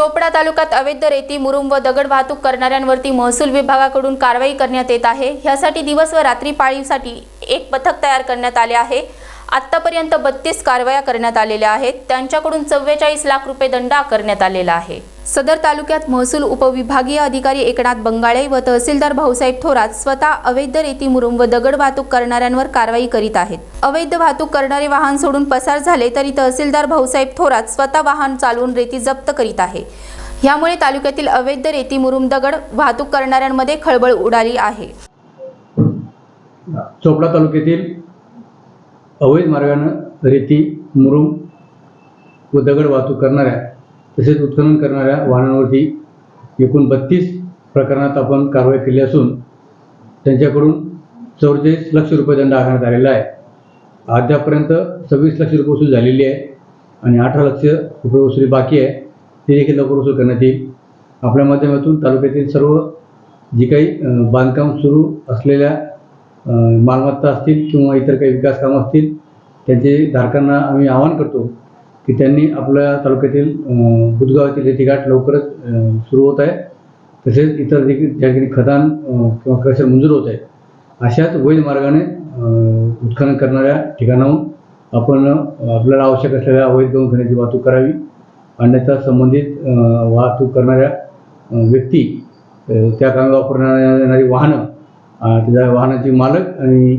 चोपडा तालुक्यात अवैध रेती मुरुम व दगड वाहतूक करणाऱ्यांवरती महसूल विभागाकडून कारवाई करण्यात येत आहे. ह्यासाठी दिवस व रात्री पाळीसाठी एक पथक तयार करण्यात आले आहे. आत्तापर्यंत बत्तीस कारवाया करण्यात आलेल्या आहेत. त्यांच्याकडून चव्वेचाळीस लाख रुपये दंड आकारण्यात आलेला आहे. सदर तालुक्यात महसूल उपविभागीय अधिकारी एकनाथ बंगाळे व तहसीलदार भाऊसाहेब थोरात स्वतः अवैध रेती मुरुम व दगड वाहतूक करणाऱ्यांवर कारवाई करीत आहेत. अवैध वाहतूक करणारे वाहन सोडून पसार झाले तरी तहसीलदार भाऊसाहेब थोरात स्वतः वाहन चालवून रेती जप्त करीत आहे. ह्यामुळे तालुक्यातील अवैध रेती मुरुम दगड वाहतूक करणाऱ्यांमध्ये खळबळ उडाली आहे. चोपडा तालुक्यातील अवैध मार्गानं रेती मुरुम व दगड वाहतूक करणाऱ्या तसेच उत्खनन करणाऱ्या वाहनांवरती एकूण बत्तीस प्रकरणात आपण कारवाई केली असून त्यांच्याकडून चौवेचाळीस लक्ष रुपये दंड आकारण्यात आलेला आहे. अद्यापर्यंत सव्वीस लक्ष रुपये वसूल झालेली आहे आणि अठरा लक्ष रुपये वसुली बाकी आहे. ती देखील लवकर वसूल करण्यात येईल. आपल्या माध्यमातून तालुक्यातील सर्व जी काही बांधकाम सुरू असलेल्या मालमत्ता असतील किंवा इतर काही विकास कामं असतील त्यांचे धारकांना आम्ही आवाहन करतो की त्यांनी आपल्या तालुक्यातील बुधगावातील रेतीघाट लवकरच सुरू होत आहे तसेच इतर देखील ज्या ठिकाणी खदान किंवा क्रशर मंजूर होत आहे अशाच वैध मार्गाने उत्खनन करणाऱ्या ठिकाणाहून आपण आपल्याला आवश्यक असलेल्या अवैध गौण वाहतूक करावी. अन्यथा संबंधित वाहतूक करणाऱ्या व्यक्ती त्या कामी वापरण्यात येणारी वाहनं त्याच्या वाहनाचे मालक आणि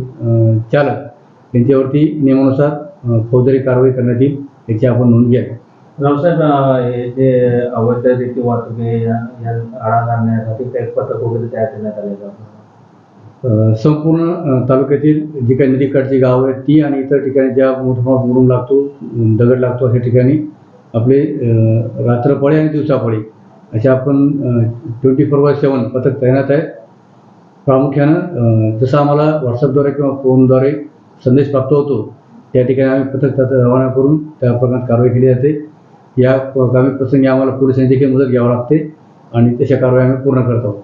चालक यांच्यावरती नियमानुसार फौजदारी कारवाई करण्यात येईल याची आपण नोंद घ्यावी रावसाहेब हे जे अवैध रेती वाहतूक आळा घालण्यासाठी काही पथक वगैरे तयार करण्यात आले का संपूर्ण तालुक्यातील जी काही नदीकाठची गावं आहेत ती आणि इतर ठिकाणी ज्या मोठ्या प्रमाणात मुरुम लागतो दगड लागतो अशा ठिकाणी आपले रात्रपाळी आणि दिवसापाळी अशा आपण ट्वेंटी फोर बाय सेवन पथक तैनात आहेत. प्रामुख्यानं जसं आम्हाला व्हॉट्सअपद्वारे किंवा फोनद्वारे संदेश प्राप्त होतो त्या ठिकाणी आम्ही पथक त्यात रवाना करून त्या प्रकरणात कारवाई केली जाते. या कामी प्रसंगी आम्हाला पोलिसांची देखील मदत घ्यावी लागते आणि तशा कारवाई आम्ही पूर्ण करत आहोत.